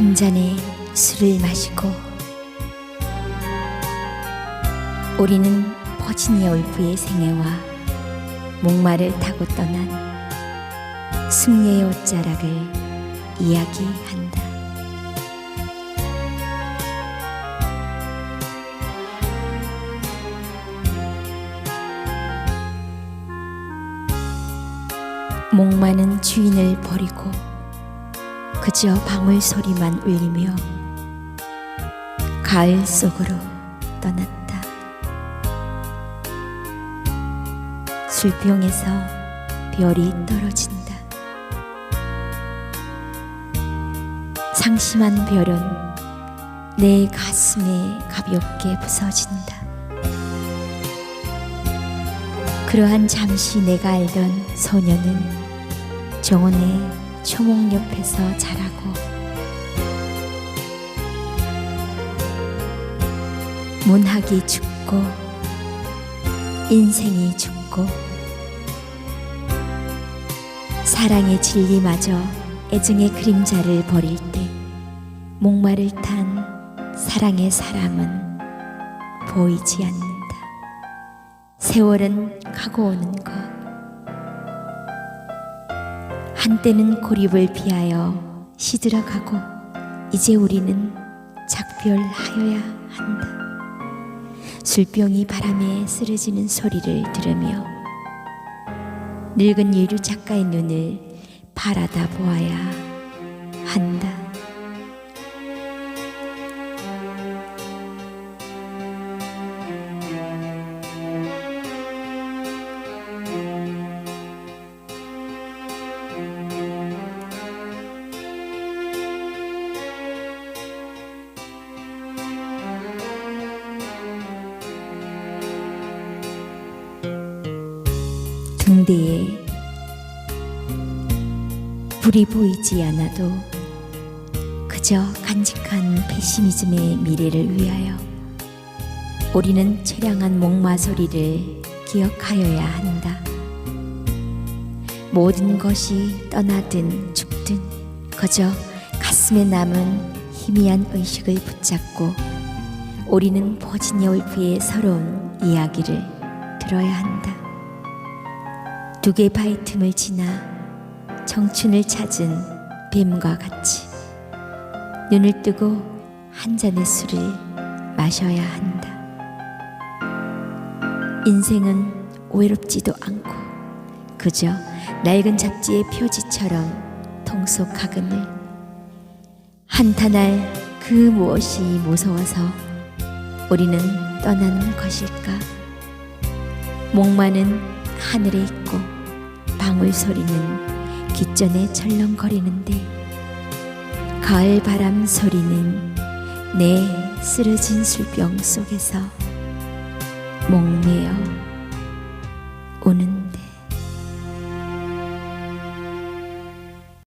한 잔의 술을 마시고 우리는 버지니아 울프의 생애와 목마를 타고 떠난 승려의 옷자락을 이야기한다. 목마는 주인을 버리고 그저 방울 소리만 울리며 가을 속으로 떠났다. 술병에서 별이 떨어진다. 상심한 별은 내 가슴에 가볍게 부서진다. 그러한 잠시 내가 알던 소녀는 정원의 초목 옆에서 자라고 문학이 죽고 인생이 죽고 사랑의 진리마저 애증의 그림자를 버릴 때 목마를 탄 사랑의 사람은 보이지 않는다. 세월은 가고 오는 것. 한때는 고립을 피하여 시들어 가고 이제 우리는 작별하여야 한다. 술병이 바람에 쓰러지는 소리를 들으며 늙은 예류 작가의 눈을 바라다 보아야 한다. 등대에 불이 보이지 않아도 그저 간직한 페시미즘의 미래를 위하여 우리는 처량한 목마 소리를 기억하여야 한다. 모든 것이 떠나든 죽든 그저 가슴에 남은 희미한 의식을 붙잡고 우리는 버지니아 울프의 서러운 이야기를 들어야 한다. 두개 바위 틈을 지나 청춘을 찾은 뱀과 같이 눈을 뜨고 한 잔의 술을 마셔야 한다. 인생은 외롭지도 않고 그저 낡은 잡지의 표지처럼 통속하금을 한탄할 그 무엇이 무서워서 우리는 떠나는 것일까? 목마는 하늘에 있고 방울 소리는 귓전에 철렁거리는데 가을 바람 소리는 내 쓰러진 술병 속에서 목매어 오는